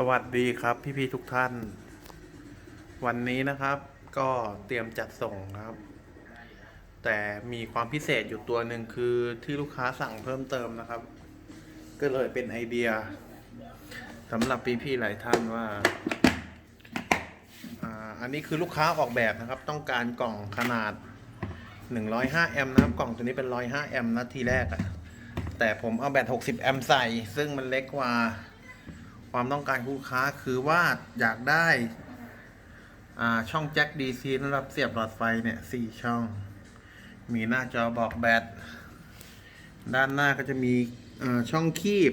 สวัสดีครับพี่ๆทุกท่าน วันนี้นะครับก็เตรียมจัดส่งครับ แต่มีความพิเศษอยู่ตัวหนึ่งคือที่ลูกค้าสั่งเพิ่มเติมนะครับ ก็เลยเป็นไอเดียสำหรับพี่ๆหลายท่านว่าอ่าอันนี้คือลูกค้าออกแบบนะครับ ต้องการกล่องขนาด 105 แอมป์นะครับ กล่องตัวนี้เป็น 105 แอมป์นะทีแรกอะแต่ผมเอาแบต60 แอมป์ใส่ ซึ่งมันเล็กกว่า ความต้องการของลูกค้าคือว่าอยากได้ช่องแจ็ค DC สำหรับเสียบหลอดไฟเนี่ยสี่ช่อง มีหน้าจอบอกแบต ด้านหน้าก็จะมีช่องคีบ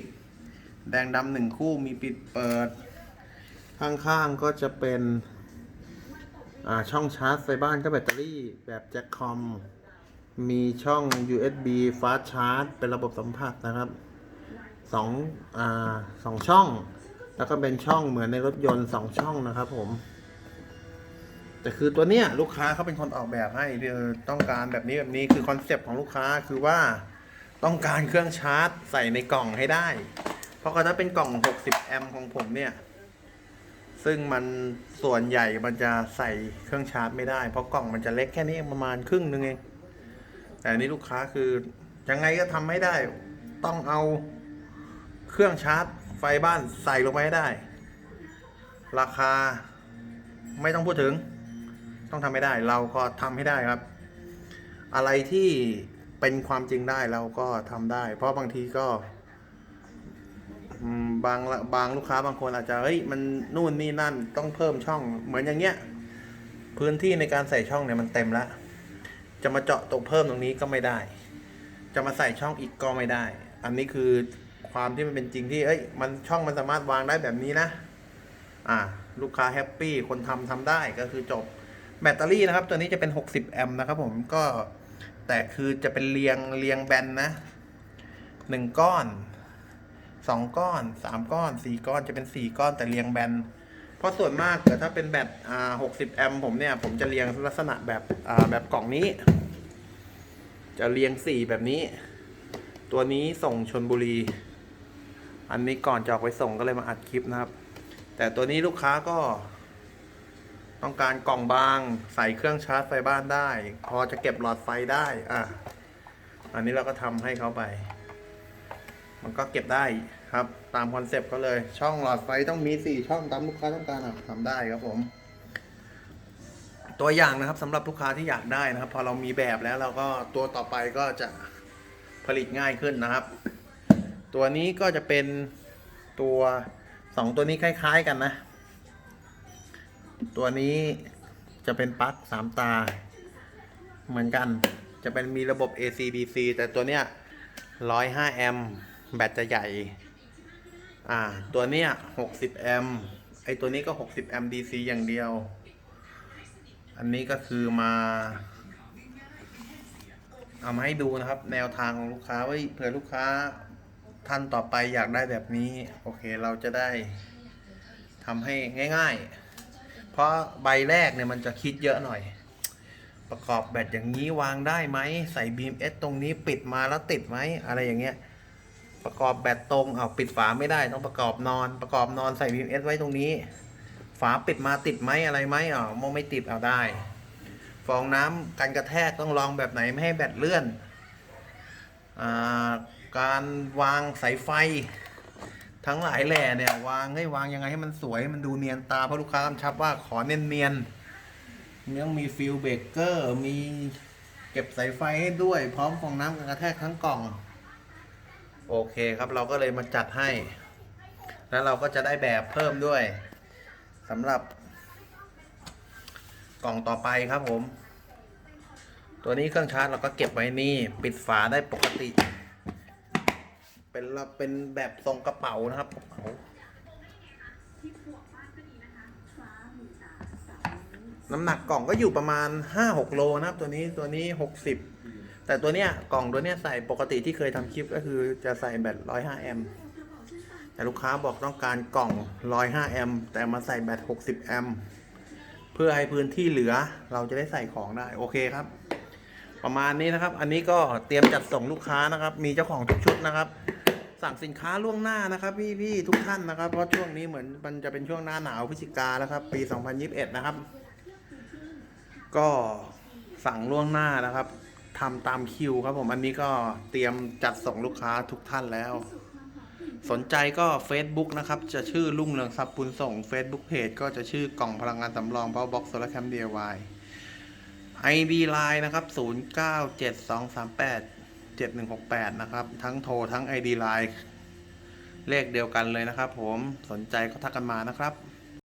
แดงดำหนึ่งคู่มีปิดเปิด ข้างๆก็จะเป็นช่องชาร์จไฟบ้านก็แบตเตอรี่แบบแจ็คคอม มีช่อง USB Fast Charge เป็นระบบสัมผัสนะครับสองอ่าสองช่อง แล้วก็เป็นช่องเหมือนในรถยนต์สองช่องนะครับ ผม แต่คือตัวเนี้ยลูกค้าเขาเป็นคนออกแบบให้ต้องการแบบนี้แบบนี้คือคอนเซปต์ของลูกค้าคือว่าต้องการเครื่องชาร์จใส่ในกล่องให้ได้ เพราะถ้าเป็นกล่อง 60 แอมป์ของผมเนี่ย ซึ่งมันส่วนใหญ่มันจะใส่เครื่องชาร์จไม่ได้ เพราะกล่องมันจะเล็กแค่นี้ประมาณครึ่งนึงเอง แต่อันนี้ลูกค้าคือยังไงก็ทำไม่ได้ ต้องเอาเครื่องชาร์จ ฟบ้านใส่ลงไปให้ได้ ราคาไม่ต้องพูดถึง ต้องทำไม่ได้ เราก็ทำให้ได้ครับ อะไรที่เป็นความจริงได้เราก็ทำได้ เพราะบางทีก็บางบางลูกค้าบางคนอาจจะเฮ้ยมันนู่นนี่นั่นต้องเพิ่มช่อง เหมือนอย่างเงี้ย พื้นที่ในการใส่ช่องเนี่ยมันเต็มแล้ว จะมาเจาะตรงเพิ่มตรงนี้ก็ไม่ได้ จะมาใส่ช่องอีกก็ไม่ได้ อันนี้คือ ความที่มันเป็นจริงที่เอ้ยมันช่องมันสามารถวางได้แบบนี้นะ อ่า ลูกค้าแฮปปี้คนทำทำได้ก็คือจบแบตเตอรี่นะครับ ตัวนี้จะเป็น 60 แอมป์นะครับผมก็แต่คือจะเป็นเรียงเรียงแบนนะหนึ่งก้อนสองก้อนสามก้อนสี่ก้อนจะเป็นสี่ก้อนแต่เรียงแบนเพราะส่วนมากเกิดถ้าเป็นแบตอ่า60แอมป์ผมเนี่ย ผมจะเรียงลักษณะแบบอ่าแบบกล่องนี้ จะเรียงสี่แบบนี้ ตัวนี้ส่งชนบุรี อันนี้ก่อนจะออกไปส่งก็เลยมาอัดคลิปนะครับ แต่ตัวนี้ลูกค้าก็ ต้องการกล่องบาง ใส่เครื่องชาร์จไฟบ้านได้ พอจะเก็บหลอดไฟได้อะอันนี้เราก็ทำให้เขาไป มันก็เก็บได้ครับ ตามคอนเซปต์เขาเลย ช่องหลอดไฟต้องมีสี่ช่องตามลูกค้าต้องการอะทำได้ครับผม ตัวอย่างนะครับสำหรับลูกค้าที่อยากได้นะครับ พอเรามีแบบแล้วเราก็ตัวต่อไปก็จะผลิตง่ายขึ้นนะครับ ตัวนี้ก็จะเป็นตัวสองตัวนี้คล้าย ๆ กันนะ ตัวนี้จะเป็นปลั๊กสามตา เหมือนกันจะเป็นมีระบบ AC DC แต่ตัวเนี้ย105แอมป์แบตจะใหญ่ อ่า ตัวเนี้ย60แอมป์ไอตัวนี้ก็60แอมป์ DC อย่างเดียว อันนี้ก็คือมา เอามาให้ดูนะครับ แนวทางของลูกค้าว่าเผื่อลูกค้า ท่านต่อไปอยากได้แบบนี้ โอเคเราจะได้ทำให้ง่าย ๆ เพราะใบแรกเนี่ยมันจะคิดเยอะหน่อย ประกอบแบตอย่างนี้วางได้ไหม ใส่บีมเอสตรงนี้ปิดมาแล้วติดไหมอะไรอย่างเงี้ยประกอบแบตตรงเอาปิดฝาไม่ได้ต้องประกอบนอน ประกอบนอนใส่บีมเอสไว้ตรงนี้ ฝาปิดมาติดไหมอะไรไหมอ๋อมองไม่ติดเอาได้ ฟองน้ำกันกระแทกต้องลองแบบไหนไม่ให้แบตเลื่อนอ่า การวางสายไฟ ทั้งหลายแหล่เนี่ยวางให้วางยังไงให้มันสวยให้มันดูเนียนตาเพราะลูกค้ากำชับว่าขอเนียนๆต้องมีฟิลเบเกอร์มีเก็บสายไฟให้ด้วย พร้อมฟองน้ำกันกระแทกทั้งกล่อง โอเคครับเราก็เลยมาจัดให้ แล้วเราก็จะได้แบบเพิ่มด้วยสำหรับ กล่องต่อไปครับผม ตัวนี้เครื่องชาร์จเราก็เก็บไว้นี่ ปิดฝาได้ปกติ เป็นเป็นแบบทรงกระเป๋านะครับกระเป๋าน้ำหนักกล่องก็อยู่ประมาณ 5-6 โลนะครับ ตัวนี้ตัวนี้ 60 แต่ตัวเนี้ยกล่องตัวเนี้ยใส่ปกติที่เคยทำคลิปก็คือจะใส่แบต105แอมป์แต่ลูกค้าบอกต้องการกล่อง 105แอมป์แต่มาใส่แบต 60 แอมป์เพื่อให้พื้นที่เหลือเราจะได้ใส่ของได้โอเคครับ ประมาณนี้นะครับ อันนี้ก็เตรียมจัดส่งลูกค้านะครับ มีเจ้าของทุกชุดนะครับ สั่งสินค้าล่วงหน้านะครับพี่พี่ทุกท่านนะครับ เพราะช่วงนี้เหมือนมันจะเป็นช่วงหน้าหนาวพฤศจิกาแล้วครับ ปี 2021 นะครับ ก็สั่งล่วงหน้านะครับทำตามคิวครับผมอันนี้ก็เตรียมจัดส่งลูกค้าทุกท่านแล้ว สนใจก็ Facebook นะครับ จะชื่อรุ่งเรืองทรัพย์บุญส่ง Facebook Page ก็จะชื่อกล่องพลังงานสำรอง Power Box Solar Cam DIY ID Line นะครับ 7168 นะครับ ทั้งโทรทั้ง ID Line เลขเดียวกันเลยนะครับผมสนใจก็ทักกันมานะครับ